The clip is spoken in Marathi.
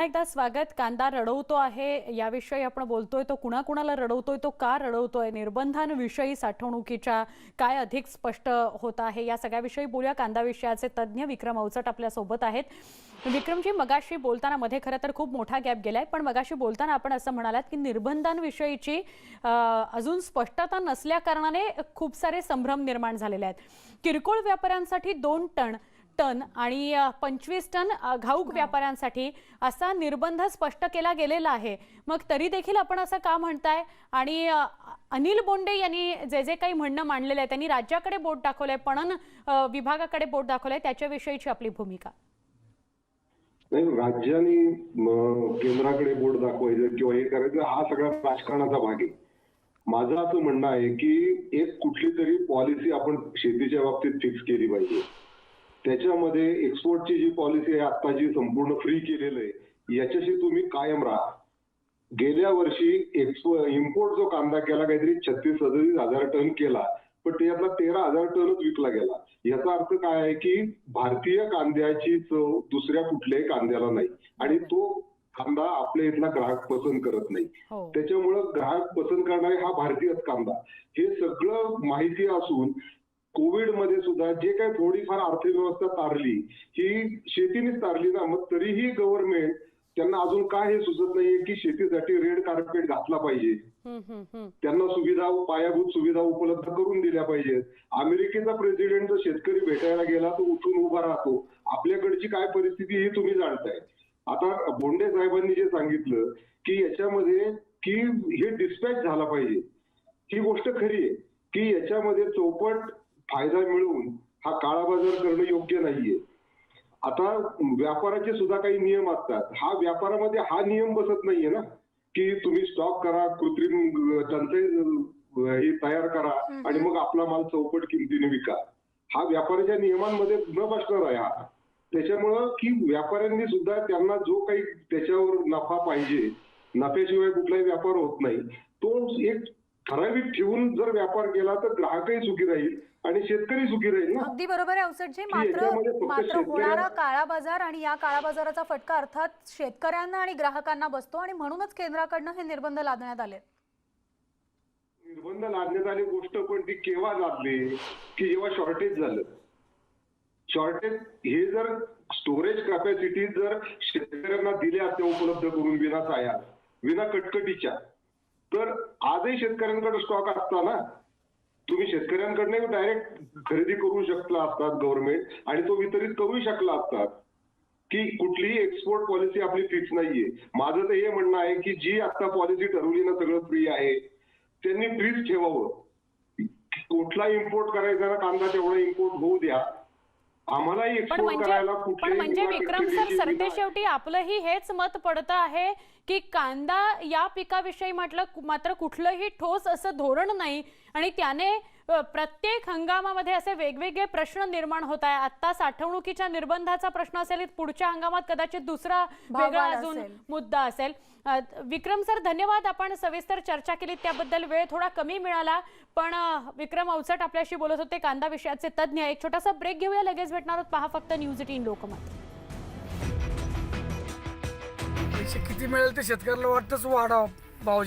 एकदा स्वागत कांदा रडवतो आहे याविषयी आपण बोलतोय तो कुणाकुणाला रडवतोय तो का रडवतोय निर्बंधांविषयी साठवणुकीच्या काय अधिक स्पष्ट होत आहे या सगळ्याविषयी बोलूया. कांदा विषयाचे तज्ज्ञ विक्रम अवचट आपल्यासोबत आहेत. विक्रमजी मगाशी बोलताना मध्ये खरं तर खूप मोठा गॅप गेलाय पण मगाशी बोलताना आपण असं म्हणालात की निर्बंधांविषयीची अजून स्पष्टता नसल्या कारणाने खूप सारे संभ्रम निर्माण झालेले आहेत. किरकोळ व्यापाऱ्यांसाठी दोन टन टन आणि पंचवीस टन घाऊक व्यापाऱ्यांसाठी असा निर्बंध स्पष्ट केला गेलेला आहे. मग तरी देखील आपण असं का म्हणताय? आणि अनिल बोंडे यांनी जे जे काही म्हणणं मांडलेलं आहे त्यांनी राज्याकडे बोट दाखवलंय पणन विभागाकडे बोट दाखवलंय त्याच्याविषयीची आपली भूमिका. नाही राज्याने केंद्राकडे बोट दाखवायचं किंवा हे करायचं हा सगळा राजकारणाचा भाग आहे. माझं असं म्हणणं आहे की एक कुठली तरी पॉलिसी आपण शेतीच्या बाबतीत फिक्स केली पाहिजे. त्याच्यामध्ये एक्सपोर्टची जी पॉलिसी आहे आता जी संपूर्ण फ्री केलेलं आहे याच्याशी तुम्ही कायम राहा. गेल्या वर्षी इम्पोर्ट जो कांदा केला काहीतरी छत्तीस सदतीस हजार टन केला पण त्यातला तेरा हजार टनच विकला गेला. याचा अर्थ काय आहे की भारतीय कांद्याची चव दुसऱ्या कुठल्याही कांद्याला नाही. आणि तो कांदा आपल्या इथला ग्राहक पसंत करत नाही. हो. त्याच्यामुळं ग्राहक पसंत करणारे हा भारतीयच कांदा. हे सगळं माहिती असून कोविडमध्ये सुद्धा जे काही थोडीफार अर्थव्यवस्था तारली ही शेतीनेच तारली ना मग तरीही गव्हर्नमेंट त्यांना अजून काय हे सुचत नाहीये की शेतीसाठी रेड कार्पेट घातला पाहिजे. त्यांना सुविधा पायाभूत सुविधा उपलब्ध करून दिल्या पाहिजेत. अमेरिकेचा प्रेसिडेंट जर शेतकरी भेटायला गेला तर उठून उभा राहतो. आपल्याकडची काय परिस्थिती ही तुम्ही जाणताय. आता बोंडे साहेबांनी जे सांगितलं की याच्यामध्ये की हे डिस्पॅच झाला पाहिजे. ही गोष्ट खरी आहे की याच्यामध्ये चौपट फायदा मिळवून हा काळा बाजार करणं योग्य नाहीये. आता व्यापाराचे सुद्धा काही नियम असतात. हा व्यापारामध्ये हा नियम बसत नाहीये ना की तुम्ही स्टॉक करा कृत्रिम टंचाई हे तयार करा आणि मग आपला माल चौपट किमतीने विका. हा व्यापाराच्या नियमांमध्ये न बसणार आहे हा. त्याच्यामुळं की व्यापाऱ्यांनी सुद्धा त्यांना जो काही त्याच्यावर नफा पाहिजे नफ्याशिवाय कुठलाही व्यापार होत नाही तो एक ठराविक ठेवून जर व्यापार केला तर ग्राहकही सुखी राहील. आणि शेतकरी सुखी राहील ना? अगदी बरोबर आहे अवसटजी की मात्र याच्यामध्ये फक्त मात्र शेतकऱ्या- होणारा काळा बाजार आणि या काळा बाजाराचा फटका अर्थात शेतकऱ्यांना आणि ग्राहकांना बसतो आणि म्हणूनच केंद्राकडनं हे निर्बंध लादण्यात आले निर्बंध लादण्यात आली गोष्ट पण ती केव्हा लादली? की जेव्हा शॉर्टेज झालं. शॉर्टेज हे जर स्टोरेज कॅपॅसिटी जर शेतकऱ्यांना दिल्या असत्या उपलब्ध करून विना साया विना कटकटीच्या तर आजही शेतकऱ्यांकडे स्टॉक असता ना तुम्ही शेतकऱ्यांकडनं डायरेक्ट खरेदी करू शकला असतात गव्हर्नमेंट आणि तो वितरित करू शकला असतात. की कुठलीही एक्सपोर्ट पॉलिसी आपली फिक्स नाहीये. माझं तर हे म्हणणं आहे की जी आता पॉलिसी ठरवली ना सगळं फ्री आहे त्यांनी फ्रीच ठेवावं. कुठला इम्पोर्ट करायचा ना कांदा तेवढा इम्पोर्ट होऊ द्या. आम्हालाही पण म्हणजे पण म्हणजे विक्रम सर कटकटीची सरते विना- शेवटी आपलंही हेच मत पडतं आहे की कांदा या पिकाविषयी म्हटलं मात्र कुठलंही ठोस असं धोरण नाही. आणि त्याने प्रत्येक हंगामामध्ये असे वेगवेगळे प्रश्न निर्माण होत आहे. आता साठवणुकीच्या निर्बंधाचा प्रश्न असेल पुढच्या हंगामात कदाचित दुसरा वेगळा अजून. मुद्दा असेल. विक्रम सर धन्यवाद. आपण सविस्तर चर्चा केली. त्याबद्दल वेळ थोडा कमी मिळाला. पण विक्रम अवचट आपल्याशी बोलत होते. कांदा विषयाचे तज्ज्ञ एक छोटासा ब्रेक घेऊया. लगेच भेटणार आहोत. पहा फक्त न्यूज एटीन लोकमत. पैसे किती मिळेल ते शेतकऱ्याला वाटतंच वाढावं. भाव